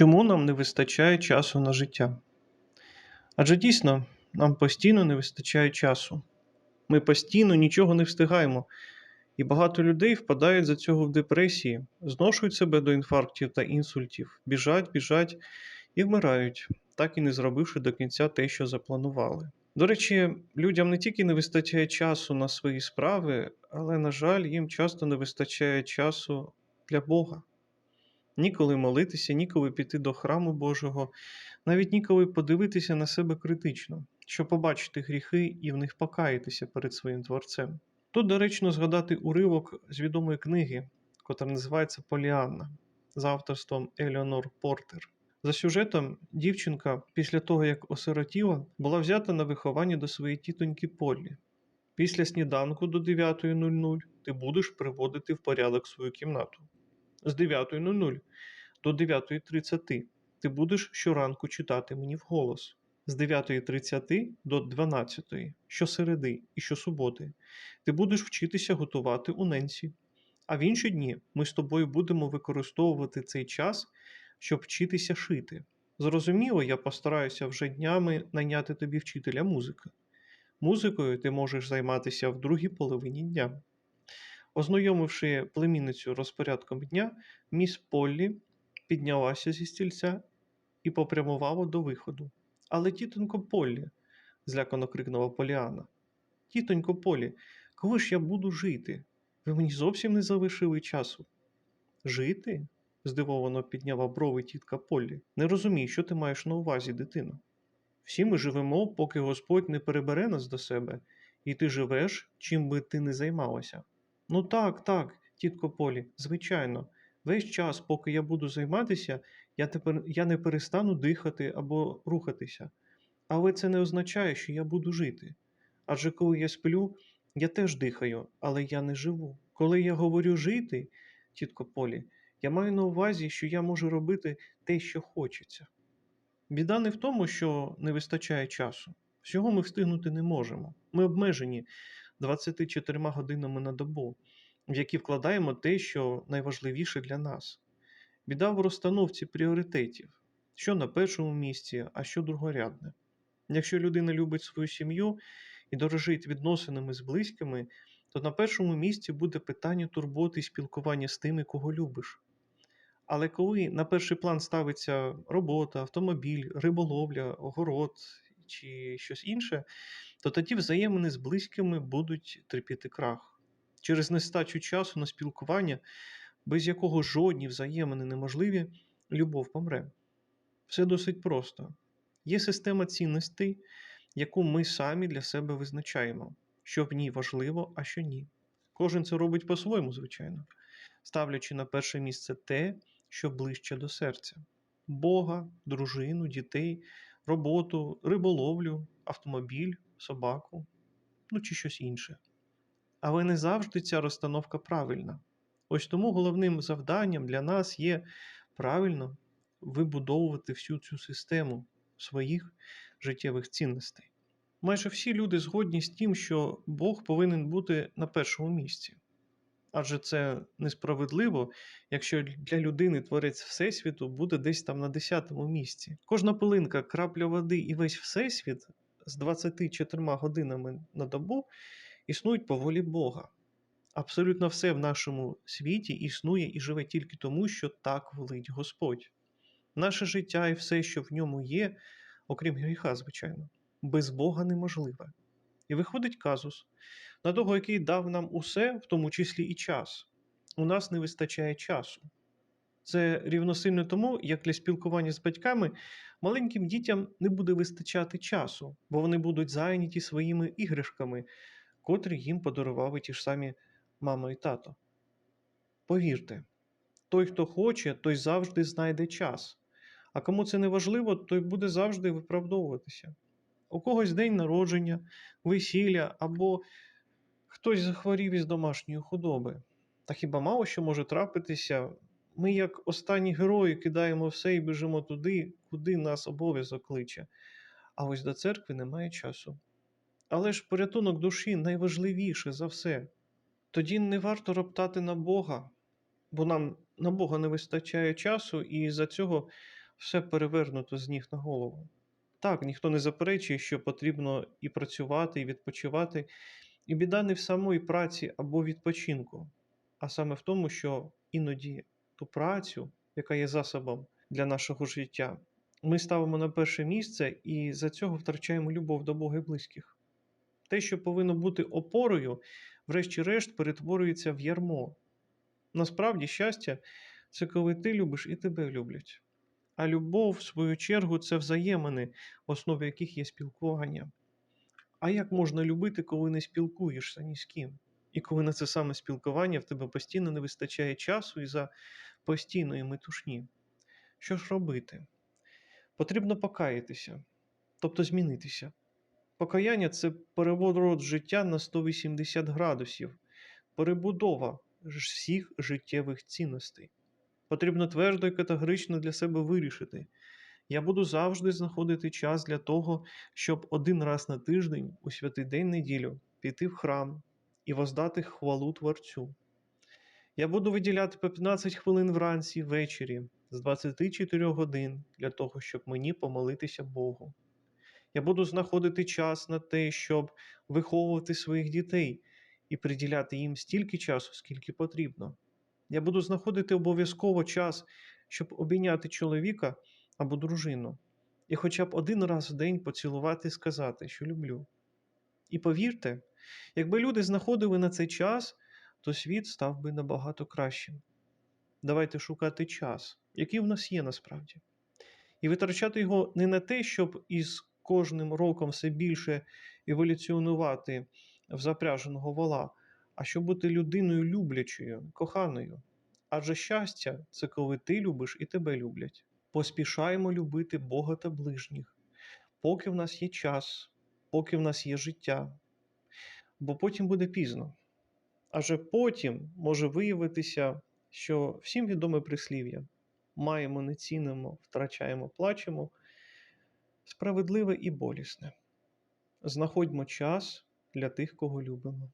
Чому нам не вистачає часу на життя? Адже дійсно нам постійно не вистачає часу. Ми постійно нічого не встигаємо, і багато людей впадають за цього в депресії, зношують себе до інфарктів та інсультів, біжать, біжать і вмирають, так і не зробивши до кінця те, що запланували. До речі, людям не тільки не вистачає часу на свої справи, але, на жаль, їм часто не вистачає часу для Бога. Ніколи молитися, ніколи піти до храму Божого, навіть ніколи подивитися на себе критично, щоб побачити гріхи і в них покаятися перед своїм творцем. Тут доречно згадати уривок з відомої книги, котра називається Поліанна за авторством Еліонор Портер. За сюжетом, дівчинка, після того як осиротіла, була взята на виховання до своєї тітоньки Поллі. Після сніданку до 9.00 ти будеш приводити в порядок свою кімнату. З 9.00 до 9.30 ти будеш щоранку читати мені вголос. З 9.30 до 12 щосереди і щосуботи ти будеш вчитися готувати у Ненсі. А в інші дні ми з тобою будемо використовувати цей час, щоб вчитися шити. Зрозуміло, я постараюся вже днями найняти тобі вчителя музики. Музикою ти можеш займатися в другій половині дня. Ознайомивши племінницю розпорядком дня, міс Поллі піднялася зі стільця і попрямувала до виходу. Але тітонько Поллі, злякано крикнула Поліана. Тітонько Полі, коли ж я буду жити? Ви мені зовсім не залишили часу. Жити? здивовано підняла брови тітка Поллі. Не розумію, що ти маєш на увазі, дитино. Всі ми живемо, поки Господь не перебере нас до себе, і ти живеш, чим би ти не займалася. Ну так, так, тітко Полі, звичайно. Весь час, поки я буду займатися, я тепер я не перестану дихати або рухатися. Але це не означає, що я буду жити. Адже коли я сплю, я теж дихаю, але я не живу. Коли я говорю жити, тітко Полі, я маю на увазі, що я можу робити те, що хочеться. Біда не в тому, що не вистачає часу. Всього ми встигнути не можемо. Ми обмежені 24 годинами на добу, в які вкладаємо те, що найважливіше для нас. Біда в розстановці пріоритетів, що на першому місці, а що другорядне. Якщо людина любить свою сім'ю і дорожить відносинами з близькими, то на першому місці буде питання турботи і спілкування з тими, кого любиш. Але коли на перший план ставиться робота, автомобіль, риболовля, огород чи щось інше, то тоді взаємини з близькими будуть терпіти крах. Через нестачу часу на спілкування, без якого жодні взаємини неможливі, любов помре. Все досить просто. Є система цінностей, яку ми самі для себе визначаємо, що в ній важливо, а що ні. Кожен це робить по-своєму, звичайно, ставлячи на перше місце те, що ближче до серця: Бога, дружину, дітей, роботу, риболовлю, автомобіль, собаку, ну чи щось інше. Але не завжди ця розстановка правильна. Ось тому головним завданням для нас є правильно вибудовувати всю цю систему своїх життєвих цінностей. Майже всі люди згодні з тим, що Бог повинен бути на першому місці. Адже це несправедливо, якщо для людини творець Всесвіту буде десь там на 10-му місці. Кожна пилинка, крапля води і весь Всесвіт з 24 годинами на добу існують по волі Бога. Абсолютно все в нашому світі існує і живе тільки тому, що так велить Господь. Наше життя і все, що в ньому є, окрім гріха, звичайно, без Бога неможливе. І виходить казус, на того, який дав нам усе, в тому числі і час. У нас не вистачає часу. Це рівносильно тому, як для спілкування з батьками маленьким дітям не буде вистачати часу, бо вони будуть зайняті своїми іграшками, котрі їм подарували ті ж самі мама і тато. Повірте, той, хто хоче, той завжди знайде час. А кому це не важливо, той буде завжди виправдовуватися. У когось день народження, весілля або хтось захворів із домашньої худоби. Та хіба мало що може трапитися? Ми, як останні герої, кидаємо все і біжимо туди, куди нас обов'язок кличе. А ось до церкви немає часу. Але ж порятунок душі найважливіше за все. Тоді не варто роптати на Бога, бо нам на Бога не вистачає часу, і за цього все перевернуто з ніг на голову. Так, ніхто не заперечує, що потрібно і працювати, і відпочивати, і біда не в самої праці або відпочинку, а саме в тому, що іноді ту працю, яка є засобом для нашого життя, ми ставимо на перше місце і за цього втрачаємо любов до Бога і близьких. Те, що повинно бути опорою, врешті-решт перетворюється в ярмо. Насправді, щастя це коли ти любиш і тебе люблять. А любов, в свою чергу, це взаємини, в основі яких є спілкування. А як можна любити, коли не спілкуєшся ні з ким? І коли на це саме спілкування в тебе постійно не вистачає часу і за постійної метушні? Що ж робити? Потрібно покаятися, тобто змінитися. Покаяння це переворот життя на 180 градусів, перебудова всіх життєвих цінностей. Потрібно твердо і категорично для себе вирішити. Я буду завжди знаходити час для того, щоб один раз на тиждень у святий день неділю піти в храм і воздати хвалу Творцю. Я буду виділяти по 15 хвилин вранці ввечері з 24 годин для того, щоб мені помолитися Богу. Я буду знаходити час на те, щоб виховувати своїх дітей і приділяти їм стільки часу, скільки потрібно. Я буду знаходити обов'язково час, щоб обійняти чоловіка або дружину, і хоча б один раз в день поцілувати і сказати, що люблю. І повірте, якби люди знаходили на цей час, то світ став би набагато кращим. Давайте шукати час, який в нас є насправді, і витрачати його не на те, щоб із кожним роком все більше еволюціонувати в запряженого вола, а щоб бути людиною люблячою, коханою. Адже щастя це коли ти любиш і тебе люблять. Поспішаємо любити Бога та ближніх, поки в нас є час, поки в нас є життя, бо потім буде пізно. Адже потім може виявитися, що всім відоме прислів'я маємо, не цінимо, втрачаємо, плачемо, справедливе і болісне. Знаходьмо час для тих, кого любимо.